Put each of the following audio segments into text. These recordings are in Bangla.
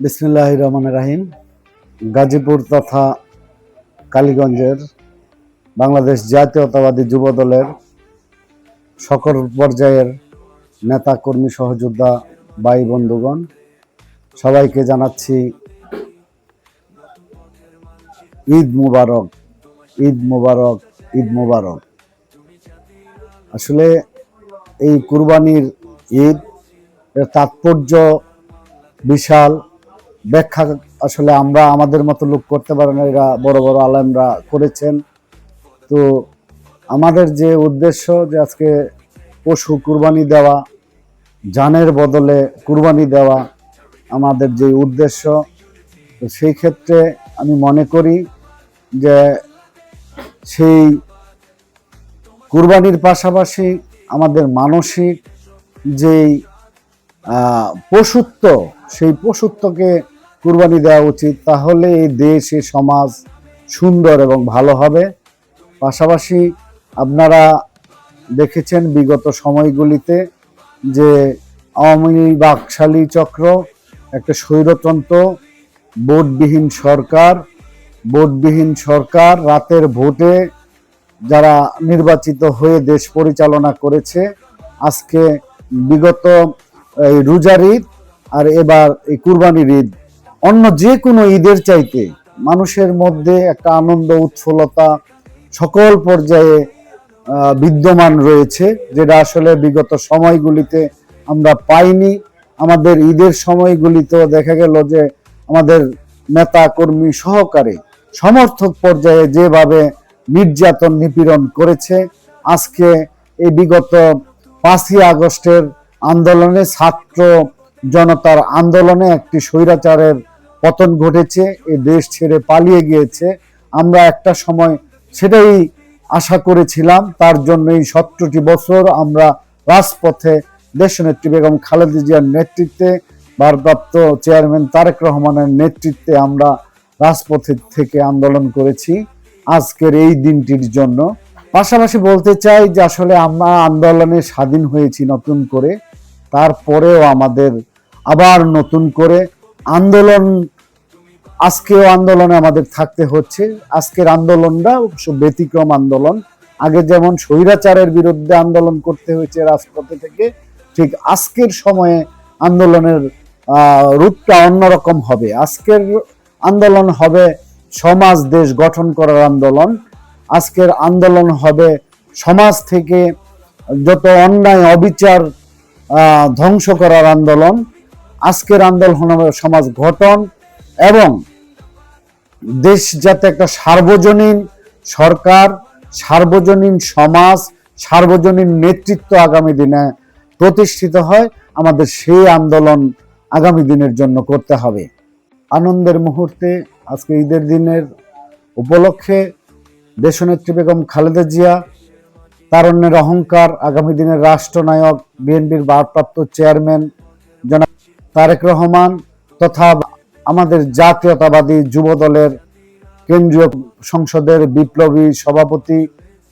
বিসমিল্লাহ রহমান রাহিম। গাজীপুর তথা কালীগঞ্জের বাংলাদেশ জাতীয়তাবাদী যুব দলের সকল পর্যায়ের নেতা কর্মী সহযোদ্ধা ভাই বন্ধুগণ, সবাইকে জানাচ্ছি ঈদ মুবারক ঈদ মুবারক ঈদ মুবারক। আসলে এই কুরবানির ঈদ এর তাৎপর্য বিশাল। ব্যাখ্যা আসলে আমরা আমাদের মতো লোক করতে পারে না, এরা বড় বড় আলেমরা করেছেন। তো আমাদের যে উদ্দেশ্য যে আজকে পশু কুরবানি দেওয়া, জানের বদলে কুরবানি দেওয়া আমাদের যে উদ্দেশ্য, তো সেই ক্ষেত্রে আমি মনে করি যে সেই কুরবানির পাশাপাশি আমাদের মানসিক যেই পশুত্ব, সেই পশুত্বকে কুরবানি দেওয়া উচিত, তাহলে এই দেশ, এই সমাজ সুন্দর এবং ভালো হবে। পাশাপাশি আপনারা দেখেছেন বিগত সময়গুলিতে যে আওয়ামী বাকশালী চক্র, একটা স্বৈরতন্ত্র, ভোটবিহীন সরকার ভোটবিহীন সরকার রাতের ভোটে যারা নির্বাচিত হয়ে দেশ পরিচালনা করেছে, আজকে বিগত এই রোজার ঈদ আর এবার এই কুরবানির ঈদ। অন্য যে কোনো ঈদের চাইতে মানুষের মধ্যে একটা আনন্দ, উৎফুল্লতা সকল পর্যায়ে বিদ্যমান রয়েছে, যেটা আসলে বিগত সময়গুলিতে আমরা পাইনি। আমাদের ঈদের সময়গুলিতেও দেখা গেল যে আমাদের নেতা কর্মী সহকারে সমর্থক পর্যায়ে যেভাবে নির্যাতন নিপীড়ন করেছে, আজকে এই বিগত পাঁচই আগস্টের আন্দোলনে ছাত্র জনতার আন্দোলনে একটি স্বৈরাচারের পতন ঘটেছে, এ দেশ ছেড়ে পালিয়ে গিয়েছে। আমরা একটা সময় সেটাই আশা করেছিলাম, তার জন্য এই সতেরোটি বছর আমরা রাজপথে দেশ দেশনেত্রী বেগম খালেদা জিয়ার নেতৃত্বে, ভারপ্রাপ্ত চেয়ারম্যান তারেক রহমানের নেতৃত্বে আমরা রাজপথে থেকে আন্দোলন করেছি আজকের এই দিনটির জন্য। পাশাপাশি বলতে চাই যে আসলে আমরা আন্দোলনে স্বাধীন হয়েছি নতুন করে, তারপরেও আমাদের আবার নতুন করে আন্দোলন, আজকেও আন্দোলনে আমাদের থাকতে হচ্ছে। আজকের আন্দোলনটা ব্যতিক্রম আন্দোলন। আগে যেমন স্বৈরাচারের বিরুদ্ধে আন্দোলন করতে হয়েছে রাজপথে থেকে, ঠিক আজকের সময়ে আন্দোলনের রূপটা অন্যরকম হবে। আজকের আন্দোলন হবে সমাজ, দেশ গঠন করার আন্দোলন। আজকের আন্দোলন হবে সমাজ থেকে যত অন্যায়, অবিচার ধ্বংস করার আন্দোলন। আজকের আন্দোলন সমাজ গঠন এবং দেশ যাতে একটা সার্বজনীন সরকার, সার্বজনীন সমাজ, সার্বজনীন নেতৃত্ব আগামী দিনে প্রতিষ্ঠিত হয়, আমাদের সেই আন্দোলন আগামী দিনের জন্য করতে হবে। আনন্দের মুহূর্তে আজকে ঈদের দিনের উপলক্ষে দেশনেত্রী বেগম খালেদা জিয়া, তারণ্যের অহংকার, আগামী দিনের রাষ্ট্রনায়ক, বিএনপির ভারপ্রাপ্ত চেয়ারম্যান জনাব তারেক রহমান তথা আমাদের জাতীয়তাবাদী যুব দলের কেন্দ্রীয় সংসদের বিপ্লবী সভাপতি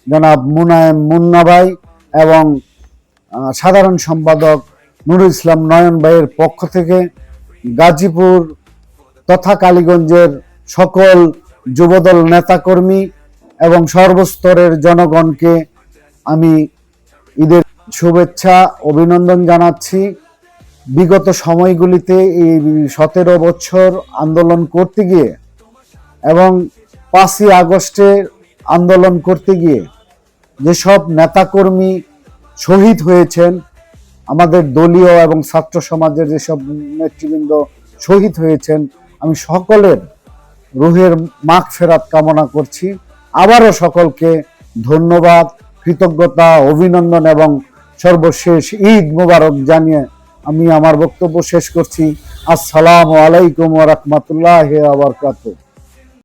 জনাব মুনায়েম মুন্না ভাই এবং সাধারণ সম্পাদক নুরুল ইসলাম নয়ন ভাইয়ের পক্ষ থেকে গাজীপুর তথা কালীগঞ্জের সকল যুবদল নেতাকর্মী এবং সর্বস্তরের জনগণকে আমি ঈদের শুভেচ্ছা, অভিনন্দন জানাচ্ছি। বিগত সময়গুলিতে এই সতেরো বছর আন্দোলন করতে গিয়ে এবং পাঁচই আগস্টে আন্দোলন করতে গিয়ে যেসব নেতাকর্মী শহীদ হয়েছেন, আমাদের দলীয় এবং ছাত্র সমাজের যেসব নেতৃবৃন্দ শহীদ হয়েছেন, আমি সকলের রুহের মাখ ফেরাত কামনা করছি। আবারও সকলকে ধন্যবাদ, কৃতজ্ঞতা, অভিনন্দন এবং সর্বশেষ ঈদ মোবারক জানিয়ে আমি আমার বক্তব্য শেষ করছি। আসসালামু আলাইকুম ওরহমতুল্লাহ আবার ওয়া বারাকাতুহু।